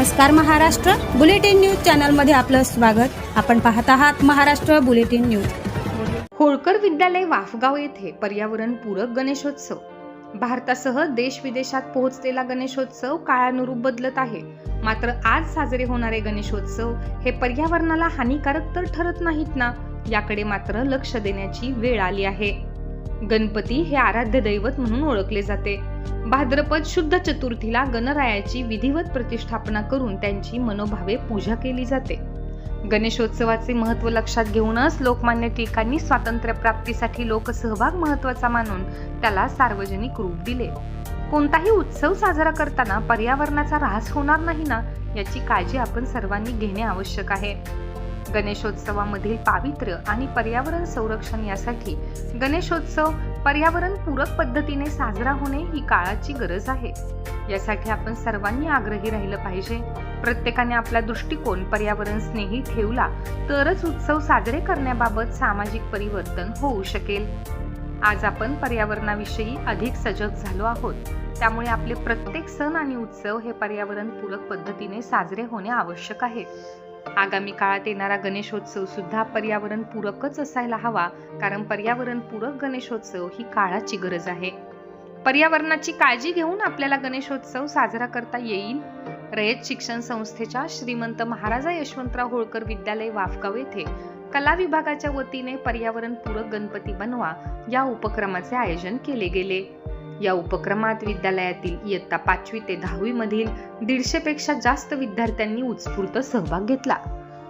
नमस्कार Maharashtra. Bulletin news चॅनलमध्ये आपलं स्वागत. आपण पाहत आहात महाराष्ट्र बुलेटिन न्यूज. होळकर विद्यालय वाफगाव येथे पर्यावरण पूरक गणेशोत्सव. भारतासह देश विदेशात पोहोचलेला गणेशोत्सव काळानुरूप बदलत आहे. मात्र आज साजरे होणारे गणेशोत्सव हे पर्यावरणाला हानिकारक तर ठरत नाहीत ना? याकडे मात्र लक्ष देण्याची वेळ आली आहे. गणपती हे आराध्य दैवत म्हणून ओळखले जाते. भाद्रपद शुद्ध चतुर्थीला गणरायाची विधिवत प्रतिष्ठापना करून त्यांची मनोभावे पूजा केली जाते. गणेशोत्सवाचे महत्त्व लक्षात घेऊनच लोकमान्य टिळकांनी स्वातंत्र्य प्राप्तीसाठी लोकसहभाग महत्त्वाचा मानून त्याला सार्वजनिक रूप दिले. कोणताही उत्सव साजरा करताना पर्यावरणाचा ऱ्हास होणार नाही ना याची काळजी आपण सर्वांनी घेणे आवश्यक आहे. गणेशोत्सवामधील पावित्र्य आणि पर्यावरण संरक्षण यासाठी गणेशोत्सव पर्यावरण पूरक पद्धतीने साजरा होणे ही काळाची गरज आहे. यासाठी आपण सर्वांनी आग्रही राहिलं पाहिजे. प्रत्येकाने आपला दृष्टिकोन पर्यावरण स्नेही ठेवला तरच उत्सव साजरे करण्याबाबत सामाजिक परिवर्तन होऊ शकेल. आज आपण पर्यावरणाविषयी अधिक सजग झालो आहोत. त्यामुळे आपले प्रत्येक सण आणि उत्सव हे पर्यावरणपूरक पद्धतीने साजरे होणे आवश्यक आहे. आगामी काळात येणारा गणेशोत्सव सुद्धा पर्यावरण पूरकच असायला हवा कारण पर्यावरण पूरक गणेशोत्सव ही काळाची गरज आहे. पर्यावरणाची काळजी घेऊन आपल्याला गणेशोत्सव साजरा करता येईल. रयत शिक्षण संस्थेच्या श्रीमंत महाराजा यशवंतराव होळकर विद्यालय वाफगाव येथे कला विभागाच्या वतीने पर्यावरण पूरक गणपती बनवा या उपक्रमाचे आयोजन केले गेले. या उपक्रमात विद्यालयातील इयत्ता पाचवी ते दहावी मधील जास्त विद्यार्थ्यांनी उत्स्फूर्त सहभाग घेतला.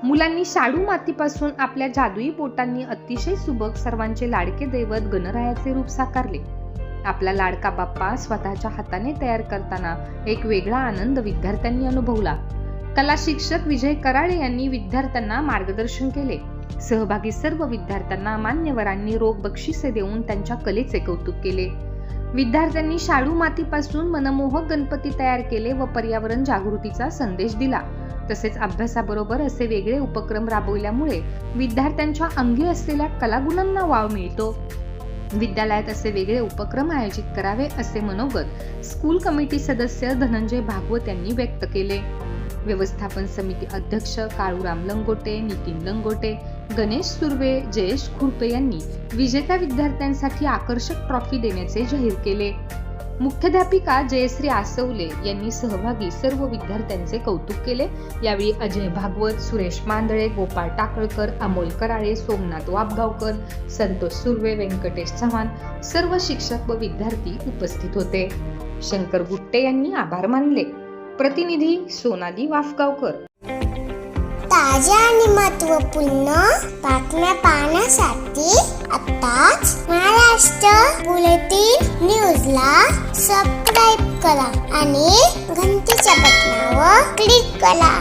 मुलांनी शाडू मातीपासून आपल्या जादुई बोटांनी अतिशय सुबक सर्वांचे लाडके दैवत गणरायाचे रूप साकारले. आपला लाडका बाप्पा स्वतःच्या हाताने तयार करताना एक वेगळा आनंद विद्यार्थ्यांनी अनुभवला. कला शिक्षक विजय कराळे यांनी विद्यार्थ्यांना मार्गदर्शन केले. सहभागी सर्व विद्यार्थ्यांना मान्यवरांनी रोख बक्षिसे देऊन त्यांच्या कलेचे कौतुक केले. विद्यार्थ्यांनी शाडू मातीपासून मनमोहक गणपती तयार केले व पर्यावरण जागृतीचा संदेश दिला. तसेच अभ्यासाबरोबर असे वेगळे उपक्रम राबवल्यामुळे विद्यार्थ्यांच्या अंगी असलेल्या कलागुणांना वाव मिळतो. विद्यालयात असे वेगळे उपक्रम आयोजित करावे असे मनोगत स्कूल कमिटी सदस्य धनंजय भागवत यांनी व्यक्त केले. व्यवस्थापन समिती अध्यक्ष काळूराम लंगोटे नितीन लंगोटे गणेश सुर्वे जयेश खुरपे यांनी विजेत्या विद्यार्थ्यांसाठी आकर्षक ट्रॉफी देण्याचे जाहीर केले. मुख्याध्यापिका जयश्री आसवले यांनी सहभागी सर्व विद्यार्थ्यांचे कौतुक केले. यावेळी अजय भागवत सुरेश मांदळे गोपाळ टाकळकर अमोल कराळे सोमनाथ वाबगावकर संतोष सुर्वे व्यंकटेश चव्हाण सर्व शिक्षक व विद्यार्थी उपस्थित होते. शंकर गुट्टे यांनी आभार मानले. प्रतिनिधी सोनाली वाफगावकर. ताज्या आणि महत्त्वपूर्ण बातम्या पाहण्यासाठी आताच महाराष्ट्र बुलेटिन न्यूजला सबस्क्राईब करा आणि घंटीच्या बटनावर क्लिक करा.